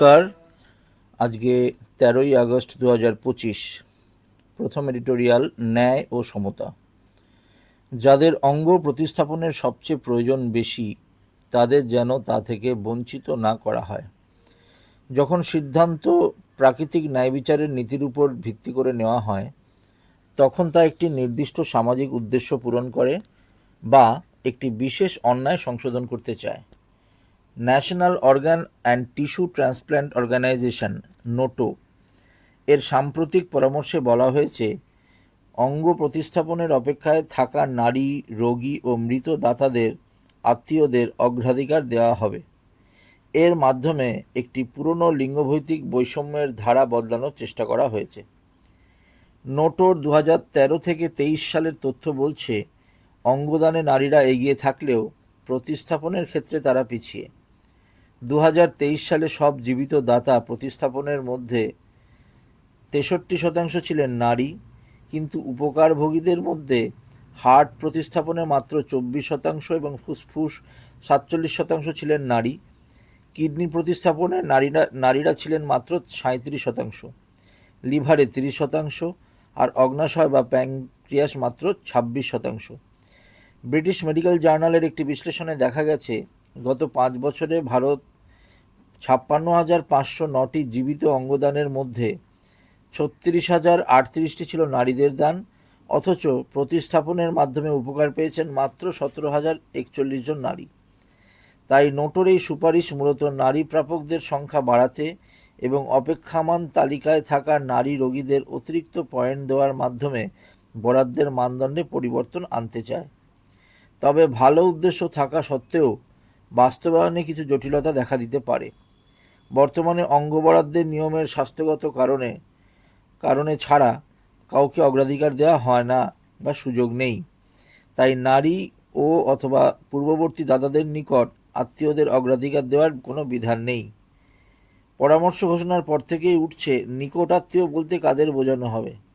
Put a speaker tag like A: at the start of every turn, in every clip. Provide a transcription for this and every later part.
A: নমস্কার। আজকে তেরোই আগস্ট দু হাজার পঁচিশ। প্রথম এডিটোরিয়াল ন্যায় ও সমতা। যাদের অঙ্গ প্রতিস্থাপনের সবচেয়ে প্রয়োজন বেশি, তাদের যেন তা থেকে বঞ্চিত না করা হয়। যখন সিদ্ধান্ত প্রাকৃতিক ন্যায় বিচারের নীতির উপর ভিত্তি করে নেওয়া হয়, তখন তা একটি নির্দিষ্ট সামাজিক উদ্দেশ্য পূরণ করে বা একটি বিশেষ অন্যায় সংশোধন করতে চায়। National organ and tissue transplant organisation, NOTTO. এর সাম্প্রতিক পরামর্শে বলা হয়েছে, অঙ্গ প্রতিস্থাপনের অপেক্ষায় থাকা নারী, রোগী ও মৃত দাতাদের আত্মীয়দের অগ্রাধিকার দেওয়া হবে। এর মাধ্যমে একটি পুরনো লিঙ্গভৈতিক বৈষম্যের ধারা বদলানোর চেষ্টা করা হয়েছে। নোটোর দু তেরো থেকে তেইশ সালের তথ্য বলছে, অঙ্গদানে নারীরা এগিয়ে থাকলেও প্রতিস্থাপনের ক্ষেত্রে তারা পিছিয়ে। দু হাজার তেইশ সালে সব জীবিত দাতা প্রতিস্থাপনের মধ্যে তেষট্টি শতাংশ ছিলেন নারী, কিন্তু উপকারভোগীদের মধ্যে হার্ট প্রতিস্থাপনে মাত্র চব্বিশ শতাংশ এবং ফুসফুস সাতচল্লিশ শতাংশ ছিলেন নারী। কিডনি প্রতিস্থাপনে নারীরা নারীরা ছিলেন মাত্র সাঁত্রিশ শতাংশ, লিভারে তিরিশ শতাংশ আর অগ্নাশয় বা প্যাংক্রিয়াস মাত্র ছাব্বিশ শতাংশ। ব্রিটিশ মেডিকেল জার্নালের একটি বিশ্লেষণে দেখা গেছে গত পাঁচ বছরে ভারত ছাপ্পান্ন হাজার পাঁচশো নটি জীবিত অঙ্গদানের মধ্যে ছত্রিশ হাজার আটত্রিশটি ছিল নারীদের দান, অথচ প্রতিস্থাপনের মাধ্যমে উপকার পেয়েছেন মাত্র সতেরো হাজার একচল্লিশ জন নারী। তাই নোটোর এই সুপারিশ মূলত নারী প্রাপকদের সংখ্যা বাড়াতে এবং অপেক্ষামান তালিকায় থাকা নারী রোগীদের অতিরিক্ত পয়েন্ট দেওয়ার মাধ্যমে বরাদ্দের মানদণ্ডে পরিবর্তন আনতে চায়। তবে ভালো উদ্দেশ্য থাকা সত্ত্বেও বাস্তবায়নে কিছু জটিলতা দেখা দিতে পারে। বর্তমানে অঙ্গ বরাদ্দের নিয়মের স্বাস্থ্যগত কারণে কারণে ছাড়া কাউকে অগ্রাধিকার দেওয়া হয় না বা সুযোগ নেই। তাই নারী ও অথবা পূর্ববর্তী দাদাদের নিকট আত্মীয়দের অগ্রাধিকার দেওয়ার কোনো বিধান নেই। পরামর্শ ঘোষণার পর থেকেই উঠছে, নিকট আত্মীয় বলতে কাদের বোঝানো হবে?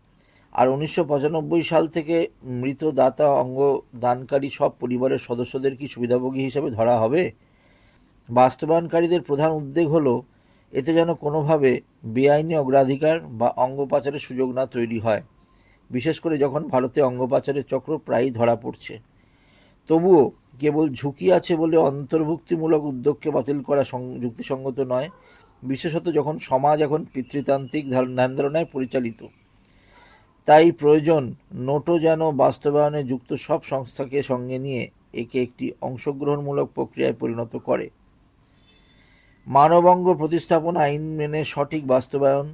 A: আর উনিশশো পঁচানব্বই সাল থেকে মৃত দাতা অঙ্গ দানকারী সব পরিবারের সদস্যদের কি সুবিধাভোগী হিসেবে ধরা হবে? বাস্তবায়নকারীদের প্রধান উদ্বেগ হলো, এতে যেন কোনোভাবে বেআইনি অগ্রাধিকার বা অঙ্গ পাচারের সুযোগ না তৈরি হয়, বিশেষ করে যখন ভারতে অঙ্গ পাচারের চক্র প্রায়ই ধরা পড়ছে। তবুও কেবল ঝুঁকি আছে বলে অন্তর্ভুক্তিমূলক উদ্যোগকে বাতিল করা যুক্তিসঙ্গত নয়, বিশেষত যখন সমাজ এখন পিতৃতান্ত্রিক ধ্যান ধারণায় পরিচালিত। তাই প্রয়োজন নোটো যেন বাস্তবায়নে যুক্ত সব সংস্থাকে সঙ্গে নিয়ে একে একটি অংশগ্রহণমূলক প্রক্রিয়ায় পরিণত করে। মানবাঙ্গ প্রতিস্থাপন আইন মেনে সঠিক বাস্তবায়ন,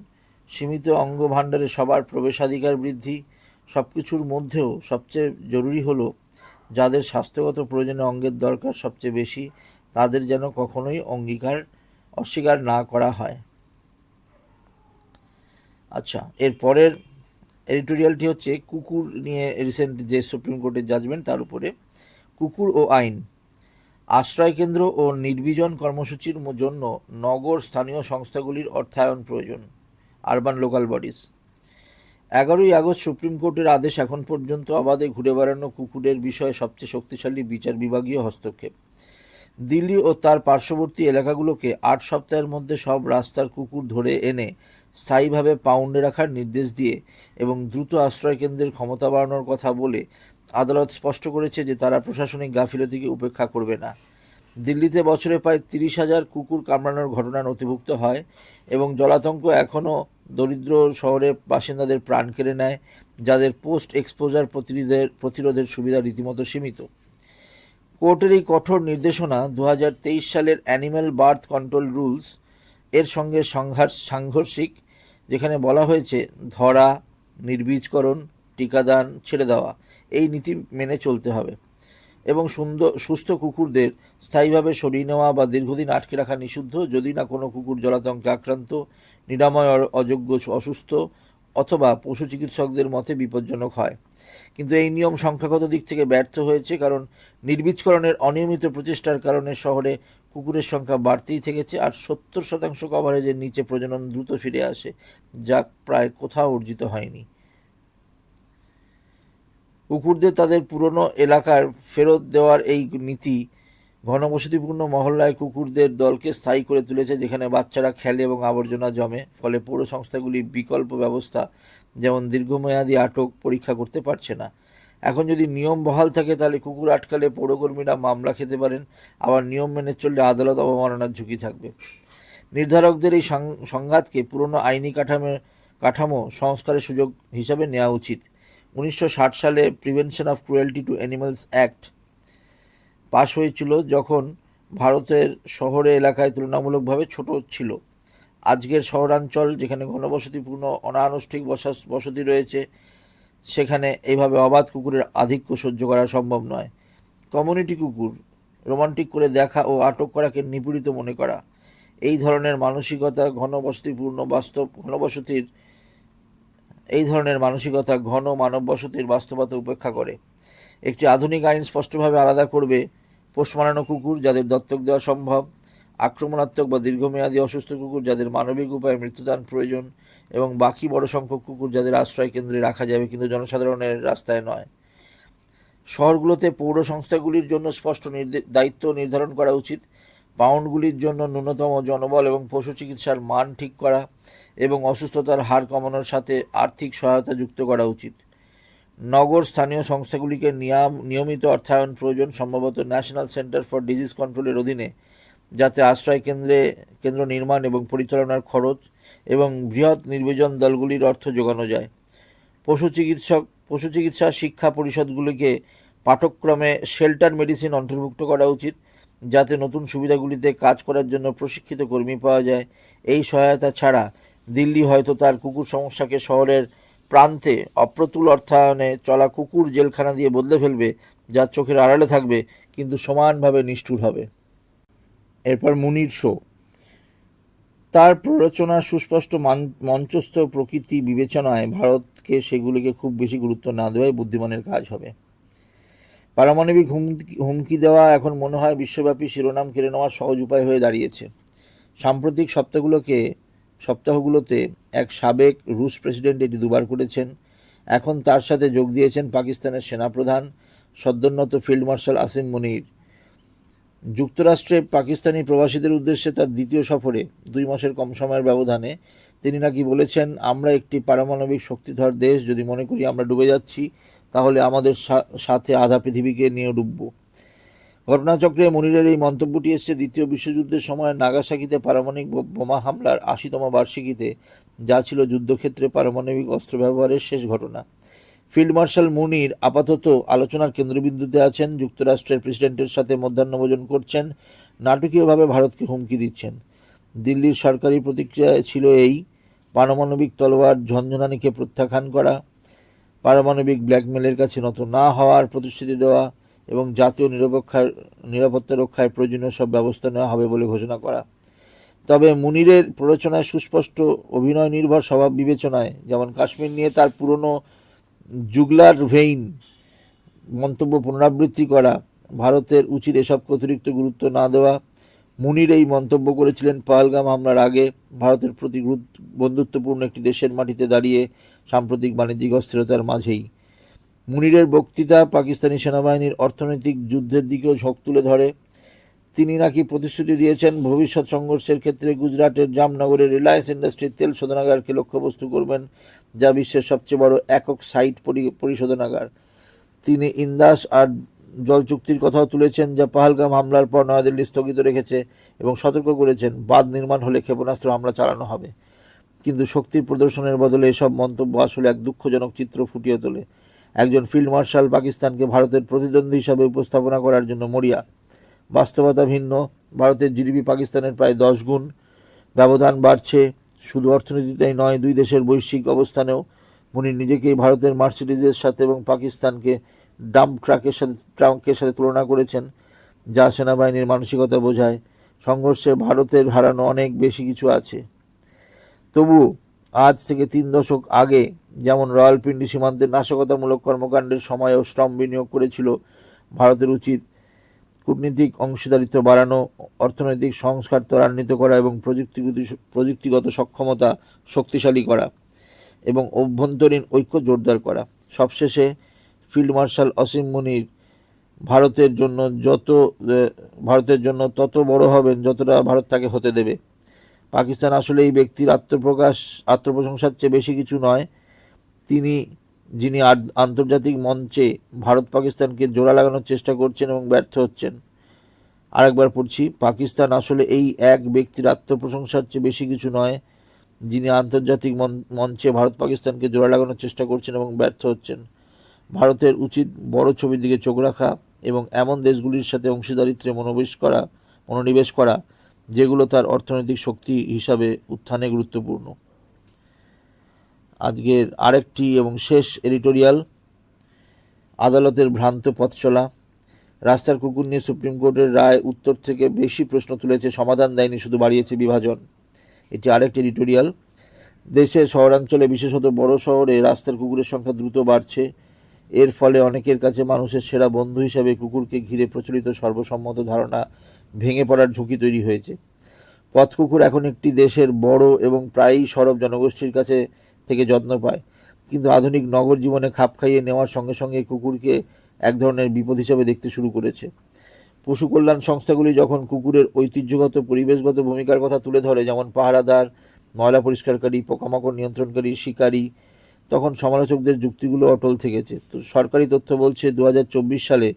A: সীমিত অঙ্গ ভাণ্ডারে সবার প্রবেশাধিকার বৃদ্ধি সব কিছুর মধ্যেও সবচেয়ে জরুরি হলো যাদের স্বাস্থ্যগত প্রয়োজনে অঙ্গের দরকার সবচেয়ে বেশি, তাদের যেন কখনোই অঙ্গীকার অস্বীকার না করা হয়। আচ্ছা এর পরের এডিটোরিয়ালটি হচ্ছে কুকুর নিয়ে রিসেন্ট যে সুপ্রিম কোর্টের জাজমেন্ট, তার উপরে কুকুর ও আইন। আশ্রয়কেন্দ্র ও নির্বিজন কর্মসূচির জন্য নগর স্থানীয় সংস্থাগুলির অর্থায়ন প্রয়োজন আরবান লোকাল বডিজ এগারোই আগস্ট সুপ্রিম কোর্টের আদেশ এখন পর্যন্ত আবাদে ঘুরে বেড়ানো কুকুরের বিষয়ে সবচেয়ে শক্তিশালী বিচার বিভাগীয় হস্তক্ষেপ। দিল্লি ও তার পার্শ্ববর্তী এলাকাগুলোকে আট সপ্তাহের মধ্যে সব রাস্তার কুকুর ধরে এনে স্থায়ীভাবে পাউন্ডে রাখার নির্দেশ দিয়ে এবং দ্রুত আশ্রয়কেন্দ্রের ক্ষমতা বাড়ানোর কথা বলে আদালত স্পষ্ট করেছে যে তারা প্রশাসনিক গাফিলতিকে উপেক্ষা করবে না। দিল্লিতে বছরে প্রায় তিরিশ হাজার কুকুর কামড়ানোর ঘটনা নথিভুক্ত হয় এবং জলাতঙ্ক এখনও দরিদ্র শহরের বাসিন্দাদের প্রাণ কেড়ে নেয়, যাদের পোস্ট এক্সপোজার প্রতিরোধের প্রতিরোধের সুবিধা রীতিমতো সীমিত। কোর্টের এই কঠোর নির্দেশনা দু হাজার তেইশ সালের অ্যানিম্যাল বার্থ কন্ট্রোল রুলস এর সঙ্গে সংঘাত সাংঘর্ষিক, যেখানে বলা হয়েছে ধরা, নির্বীজকরণ, টিকাদান ছেড়ে দেওয়া, এই নীতি মেনে চলতে হবে। এবং সুন্দর সুস্থ কুকুরদের স্থায়ীভাবে সরিয়ে নেওয়া বা দীর্ঘদিন আটকে রাখা নিষিদ্ধ, যদি না কোনো কুকুর জলাতঙ্কে আক্রান্ত, নিরাময় অযোগ্য, অসুস্থ অথবা পশু চিকিৎসকদের মতে বিপজ্জনক হয়। কিন্তু এই নিয়ম সংখ্যাগত দিক থেকে ব্যর্থ হয়েছে কারণ নির্বীজকরণের অনিয়মিত প্রচেষ্টার কারণে শহরে কুকুরের সংখ্যা বাড়তেই থেকেছে আর সত্তর শতাংশ কভারেজের নিচে প্রজনন দ্রুত ফিরে আসে, যা প্রায় কোথাও অর্জিত হয়নি। কুকুরদের তাদের পুরনো এলাকার ফেরত দেওয়ার এই নীতি ঘনবসতিপূর্ণ মহল্লায় কুকুরদের দলকে স্থায়ী করে তুলেছে, যেখানে বাচ্চারা খেলে এবং আবর্জনা জমে। ফলে পৌর সংস্থাগুলি বিকল্প ব্যবস্থা যেমন দীর্ঘমেয়াদী আটক পরীক্ষা করতে পারছে না। এখন যদি নিয়ম বহাল থাকে, তাহলে কুকুর আটকালে পৌরকর্মীরা মামলা খেতে পারেন। আবার নিয়ম মেনে চললে আদালত অবমাননার ঝুঁকি থাকবে। নির্ধারকদের এই সংঘাতকে পুরনো আইনি কাঠামো কাঠামো সংস্কারের সুযোগ হিসাবে নেওয়া উচিত। উনিশশো ষাট সালে prevention of cruelty to animals act পাশ হয়েছিল যখন ভারতের শহরে এলাকায় তুলনামূলকভাবে ছোট ছিল। আজকের শহরাঞ্চল যেখানে ঘনবসতিপূর্ণ অনানুষ্ঠিক বসা, বসতি রয়েছে, সেখানে এইভাবে অবাধ কুকুরের আধিক্য সহ্য করা সম্ভব নয়। কমিউনিটি কুকুর, রোমান্টিক করে দেখা ও আটক করাকে নিপীড়িত মনে করা। এই ধরনের মানসিকতা ঘনবসতিপূর্ণ বাস্তব, ঘনবসতির, এই ধরনের মানসিকতা ঘন মানব বসতির বাস্তবতা উপেক্ষা করে। একটি আধুনিক আইন স্পষ্টভাবে আলাদা করবে পোষ মানানো কুকুর যাদের দত্তক দেওয়া সম্ভব, আক্রমণাত্মক বা দীর্ঘমেয়াদী অসুস্থ কুকুর যাদের মানবিক উপায়ে মৃত্যুদান প্রয়োজন, এবং বাকি বড় সংখ্যক কুকুর যাদের আশ্রয় কেন্দ্রে রাখা যাবে কিন্তু জনসাধারণের রাস্তায় নয়। শহরগুলোতে পৌর সংস্থাগুলির জন্য স্পষ্ট দায়িত্ব নির্ধারণ করা উচিত। পাউন্ডগুলির জন্য ন্যূনতম জনবল এবং পশু চিকিৎসার মান ঠিক করা এবং অসুস্থতার হার কমানোর সাথে আর্থিক সহায়তা যুক্ত করা উচিত। নগর স্থানীয় সংস্থাগুলিকে নিয়াম, নিয়মিত অর্থায়ন প্রয়োজন, সম্ভবত ন্যাশনাল সেন্টার ফর ডিজিজ কন্ট্রোলের অধীনে, যাতে আশ্রয় কেন্দ্রে, কেন্দ্র নির্মাণ এবং পরিচালনার খরচ এবং বৃহৎ নির্বাচন দলগুলির অর্থ যোগানো যায়। পশু চিকিৎসক, পশু চিকিৎসা শিক্ষা পরিষদগুলিকে পাঠক্রমে শেল্টার মেডিসিন অন্তর্ভুক্ত করা উচিত, যাতে নতুন সুবিধাগুলিতে কাজ করার জন্য প্রশিক্ষিত কর্মী পাওয়া যায়। এই সহায়তা ছাড়া দিল্লি হয়তো তার কুকুর সমস্যাকে শহরের প্রান্তে অপ্রতুল অর্থায়নে চলা কুকুর জেলখানা দিয়ে বদলে ফেলবে, যা চোখের আড়ালে থাকবে, কিন্তু সমানভাবে নিষ্ঠুর হবে। এরপর মুনির শো। তার প্ররোচনার সুস্পষ্ট মঞ্চস্থ প্রকৃতি বিবেচনায় ভারতকে সেগুলিকে খুব বেশি গুরুত্ব না দেওয়াই বুদ্ধিমানের কাজ হবে। পারমাণবিক হুমকি হুমকি দেওয়া এখন মনে হয় বিশ্বব্যাপী শিরোনাম কেড়ে নেওয়ার সহজ উপায় হয়ে দাঁড়িয়েছে। সাম্প্রতিক সপ্তাহগুলোকে সপ্তাহগুলোতে এক সাবেক রুশ প্রেসিডেন্ট এটি দুবার করেছেন। এখন তার সাথে যোগ দিয়েছেন পাকিস্তানের সেনাপ্রধান সদ্যোন্নত ফিল্ড মার্শাল আসিম মুনির। যুক্তরাষ্ট্রে পাকিস্তানি প্রবাসীদের উদ্দেশ্যে তার দ্বিতীয় সফরে দুই মাসের কম সময়ের ব্যবধানে তিনি নাকি বলেছেন, আমরা একটি পারমাণবিক শক্তিধর দেশ, যদি মনে করি আমরা ডুবে যাচ্ছি, তাহলে আমাদের সাথে আধা পৃথিবীকে নিয়ে ডুবব। ঘটনাচক্রে মনিরের এই মন্তব্যটি এসছে দ্বিতীয় বিশ্বযুদ্ধের সময় নাগাসাকিতে পারমাণবিক বোমা হামলার আশিতম বার্ষিকীতে, যা ছিল যুদ্ধক্ষেত্রে পারমাণবিক অস্ত্র ব্যবহারের শেষ ঘটনা। ফিল্ড মার্শাল মুনির আপাতত আলোচনার কেন্দ্রবিন্দুতে আছেন, যুক্তরাষ্ট্রের প্রেসিডেন্টের সাথে মধ্যাহ্নভোজন করছেন, নাটকীয়ভাবে ভারতকে হুমকি দিচ্ছেন। দিল্লির সরকারি প্রতিক্রিয়া ছিল এই, পারমাণবিক তলোয়ার ঝঞ্ঝনানিকে প্রত্যাখ্যান করা, পারমাণবিক ব্ল্যাকমেলের কাছে নত না হওয়ার প্রতিশ্রুতি দেওয়া এবং জাতীয় নিরপেক্ষার, নিরাপত্তা রক্ষায় প্রয়োজনীয় সব ব্যবস্থা নেওয়া হবে বলে ঘোষণা করা। তবে মুনিরের প্ররোচনায় সুস্পষ্ট অভিনয় নির্ভর স্বভাব বিবেচনায়, যেমন কাশ্মীর নিয়ে তার পুরনো জুগলার ভেইন মন্তব্য পুনরাবৃত্তি করা, ভারতের উচিত এসব অতিরিক্ত গুরুত্ব না দেওয়া, মুনির এই মন্তব্য করেছিলেন পহলগাম হামলার আগে, ভারতের প্রতি বন্ধুত্বপূর্ণ একটি দেশের মাটিতে দাঁড়িয়ে সাম্প্রতিক বাণিজ্যিক অস্থিরতার মাঝেই। মুনিরের বক্তৃতা পাকিস্তানি সেনাবাহিনীর অর্থনৈতিক যুদ্ধের দিকেও ঝোঁক তুলে ধরে। তিনি নাকি প্রতিশ্রুতি দিয়েছেন ভবিষ্যৎ সংঘর্ষের ক্ষেত্রে গুজরাটের জামনগরের রিলায়েন্স ইন্ডাস্ট্রির তেল শোধনাগারকে লক্ষ্যবস্তু করবেন, যা বিশ্বের সবচেয়ে বড় একক সাইট পরি- পরিশোধনাগার। তিনি ইন্দাস আর জল চুক্তির কথাও তুলেছেন, যা পাহালগাম হামলার পর নয়াদিল্লি স্থগিত রেখেছে এবং সতর্ক করেছেন, বাঁধ নির্মাণ হলে ক্ষেপণাস্ত্র হামলা চালানো হবে। কিন্তু শক্তির প্রদর্শনের বদলে এসব মন্তব্য আসলে এক দুঃখজনক চিত্র ফুটিয়ে তোলে। একজন ফিল্ড মার্শাল পাকিস্তানকে ভারতের প্রতিদ্বন্দ্বী হিসাবে উপস্থাপনা করার জন্য মরিয়া। বাস্তবতা ভিন্ন। ভারতের জিডিপি পাকিস্তানের প্রায় দশ গুণ। ব্যবধান বাড়ছে। শুধু অর্থনীতিতেই নয়, দুই দেশের বৈশ্বিক অবস্থানেও। মুনির, নিজেকেই ভারতের মার্সিডিজের সাথে এবং পাকিস্তানকে ডাম্প ট্রাকের সাথে ট্রাকের সাথে তুলনা করেছেন, যা সেনাবাহিনীর মানসিকতা বোঝায়। সংঘর্ষে ভারতের হারানো অনেক বেশি কিছু আছে। তবু আজ থেকে তিন দশক আগে যেমন রয়্যালপিন্ডি সীমান্তের নাশকতামূলক কর্মকাণ্ডের সময় ও শ্রম বিনিয়োগ করেছিল ভারতের উচিত কূটনীতিক অংশীদারিত্ব বাড়ানো, অর্থনৈতিক সংস্কার ত্বরান্বিত করা এবং প্রযুক্তিগত প্রযুক্তিগত সক্ষমতা শক্তিশালী করা এবং অভ্যন্তরীণ ঐক্য জোরদার করা। সবশেষে ফিল্ড মার্শাল অসীম মুনির ভারতের জন্য যত ভারতের জন্য তত বড় হবেন যতটা ভারত তাকে হতে দেবে। পাকিস্তান আসলে এই ব্যক্তির আত্মপ্রকাশ, আত্মপ্রশংসার চেয়ে বেশি কিছু নয়। তিনি, যিনি আন্তর্জাতিক মঞ্চে ভারত পাকিস্তানকে জোড়া লাগানোর চেষ্টা করছেন এবং ব্যর্থ হচ্ছেন। আরেকবার পড়ছি, পাকিস্তান আসলে এই এক ব্যক্তির আত্মপ্রশংসার চেয়ে বেশি কিছু নয়, যিনি আন্তর্জাতিক মঞ্চে ভারত পাকিস্তানকে জোড়া লাগানোর চেষ্টা করছেন এবং ব্যর্থ হচ্ছেন। ভারতের উচিত বড় ছবির দিকে চোখ রাখা এবং এমন দেশগুলির সাথে অংশীদারিত্বে মনোবেশ করা, মনোনিবেশ করা, যেগুলো তার অর্থনৈতিক শক্তি হিসাবে উত্থানে গুরুত্বপূর্ণ। আজকের আরেকটি এবং শেষ এডিটোরিয়াল, আদালতের ভ্রান্ত পথ চলা। রাস্তার কুকুর নিয়ে সুপ্রিম কোর্টের রায় উত্তর থেকে বেশি প্রশ্ন তুলেছে, সমাধান দেয়নি, শুধু বাড়িয়েছে বিভাজন। এটি আরেকটি এডিটোরিয়াল। দেশের শহরাঞ্চলে, বিশেষত বড় শহরে, রাস্তার কুকুরের সংখ্যা দ্রুত বাড়ছে। এর ফলে অনেকের কাছে মানুষের সেরা বন্ধু হিসাবে কুকুরকে ঘিরে প্রচলিত সর্বসম্মত ধারণা ভেঙে পড়ার ঝুঁকি তৈরি হয়েছে। পথ কুকুর এখন একটি দেশের বড় এবং প্রায়ই সরব জনগোষ্ঠীর কাছে থেকে যত্ন পায়। কিন্তু আধুনিক নগর জীবনে খাপ খাইয়ে নেওয়ার সঙ্গে সঙ্গে কুকুরকে এক ধরনের বিপদ হিসেবে দেখতে শুরু করেছে। পশু কল্যাণ সংস্থাগুলি যখন কুকুরের ঐতিহ্যগত, পরিবেশগত ভূমিকার কথা তুলে ধরে, যেমন পাহারাদার, ময়লা পরিষ্কারকারী, পোকামাকড় নিয়ন্ত্রণকারী, শিকারী, তখন সমালোচকদের যুক্তিগুলো অটল থেকেছে। তো সরকারি তথ্য বলছে দু হাজার চব্বিশ সালে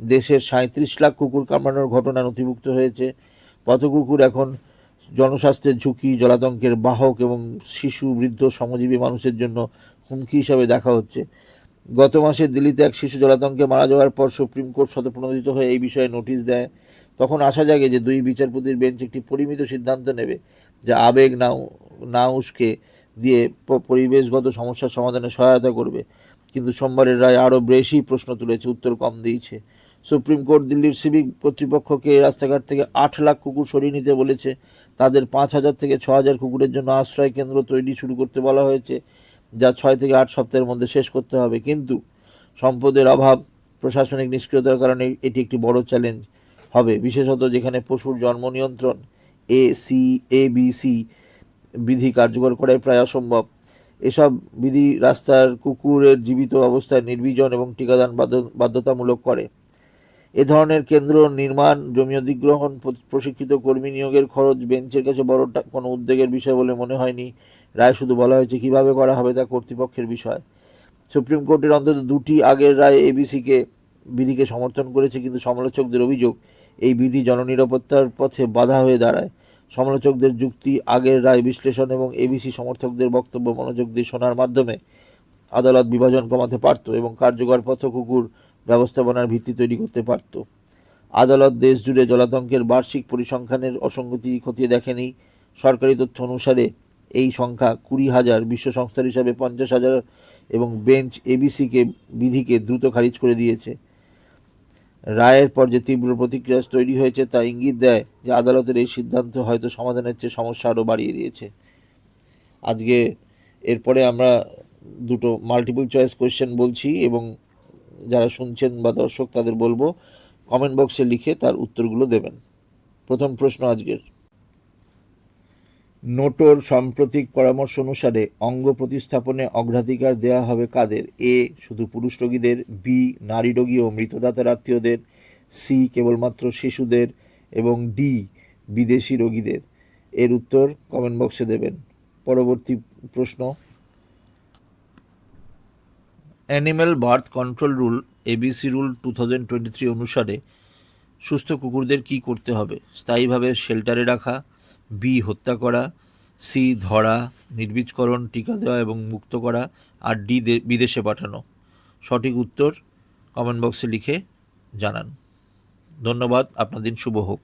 A: দেশের সাঁত্রিশ লাখ কুকুর কামড়ানোর ঘটনা নথিভুক্ত হয়েছে। পথ কুকুর এখন জনস্বাস্থ্যের ঝুঁকি, জলাতঙ্কের বাহক এবং শিশু, বৃদ্ধ, শ্রমজীবী মানুষের জন্য হুমকি হিসাবে দেখা হচ্ছে। গত মাসে দিল্লিতে এক শিশু জলাতঙ্কে মারা যাওয়ার পর সুপ্রিম কোর্ট শতপ্রণোদিত হয়ে এই বিষয়ে নোটিশ দেয়। তখন আশা জাগে যে দুই বিচারপতির বেঞ্চ একটি পরিমিত সিদ্ধান্ত নেবে, যা আবেগ না না উস্কে দিয়ে পরিবেশগত সমস্যার সমাধানে সহায়তা করবে। কিন্তু সোমবারের রায় আরও বেশি প্রশ্ন তুলেছে, উত্তর কম দিয়েছে। সুপ্রিম কোর্ট দিল্লির সিভিক কর্তৃপক্ষকে রাস্তাঘাট থেকে আট লাখ কুকুর সরিয়ে নিতে বলেছে। তাদের পাঁচ হাজার থেকে ছ হাজার কুকুরের জন্য আশ্রয় কেন্দ্র তৈরি শুরু করতে বলা হয়েছে, যা ছয় থেকে আট সপ্তাহের মধ্যে শেষ করতে হবে। কিন্তু সম্পদের অভাব, প্রশাসনিক নিষ্ক্রিয়তার কারণে এটি একটি বড় চ্যালেঞ্জ হবে। বিশেষত যেখানে পশুর জন্ম নিয়ন্ত্রণ, A, C, A, B, C বিধি কার্যকর করাই প্রায় অসম্ভব। এসব বিধি রাস্তার কুকুরের জীবিত অবস্থায় নির্বীজন এবং টিকাদান বাধ্য- বাধ্যতামূলক করে। এ ধরনের কেন্দ্র নির্মাণ জমি অধিগ্রহণ প্রশিক্ষিত কর্মী নিয়োগের খরচ, বেঞ্চের কাছে বড় কোনো উদ্বেগের বিষয় বলে মনে হয়নি। রায় শুধু বলা হয়েছে কীভাবে করা হবে তা কর্তৃপক্ষের বিষয়। সুপ্রিম কোর্টের অন্তত দুটি আগের রায় এবিসিকে বিধিকে সমর্থন করেছে, কিন্তু সমালোচকদের অভিযোগ এই বিধি জননিরাপত্তার পথে বাধা হয়ে দাঁড়ায়। সমালোচকদের যুক্তি, আগের রায় বিশ্লেষণ এবং এবিসি সমর্থকদের বক্তব্য মনোযোগ দিয়ে শোনার মাধ্যমে আদালত বিভাজন কমাতে পারত এবং কার্যকর পথ কুকুর ব্যবস্থাপনার ভিত্তি তৈরি করতে পারত। আদালত দেশ জুড়ে জলাতঙ্কের বার্ষিক পরিসংখ্যানের অসঙ্গতি খতিয়ে দেখেনি। সরকারি তথ্য অনুসারে এই সংখ্যা কুড়ি হাজার, বিশ্ব সংস্থার হিসাবে পঞ্চাশ হাজার এবং বেঞ্চ এবিসিকে বিধিকে দ্রুত খারিজ করে দিয়েছে। রায়ের পর যে তীব্র প্রতিক্রিয়া তৈরি হয়েছে তা ইঙ্গিত দেয় যে আদালতের এই সিদ্ধান্ত হয়তো সমাধানের চেয়ে সমস্যা আরও বাড়িয়ে দিয়েছে। আজকে এরপরে আমরা দুটো মাল্টিপল চয়েস কোয়েশ্চেন বলছি এবং যারা শুনছেন বা দর্শক, তাদের বলব কমেন্ট বক্সে লিখে তার উত্তরগুলো দেবেন। প্রথম প্রশ্ন আজকের। নোটোর সাম্প্রতিক পরামর্শ অনুসারে অঙ্গ প্রতিস্থাপনে অগ্রাধিকার দেওয়া হবে কাদের? এ, শুধু পুরুষ রোগীদের, বি, নারী রোগী ও মৃতদাতার আত্মীয়দের, সি, কেবলমাত্র শিশুদের, এবং ডি, বিদেশি রোগীদের। এর উত্তর কমেন্ট বক্সে দেবেন। পরবর্তী প্রশ্ন animal birth control rule ABC rule two thousand twenty three অনুসারে সুস্থ কুকুরদের কি করতে হবে? স্থায়ীভাবে শেল্টারে রাখা বি হত্যা করা সি ধরা, নির্বীজকরণ, টিকা দেওয়া এবং মুক্ত করা, আর ডি বিদেশে পাঠানো। সঠিক উত্তর কমেন্ট বক্সে লিখে জানান। ধন্যবাদ, আপনার দিন শুভ হোক।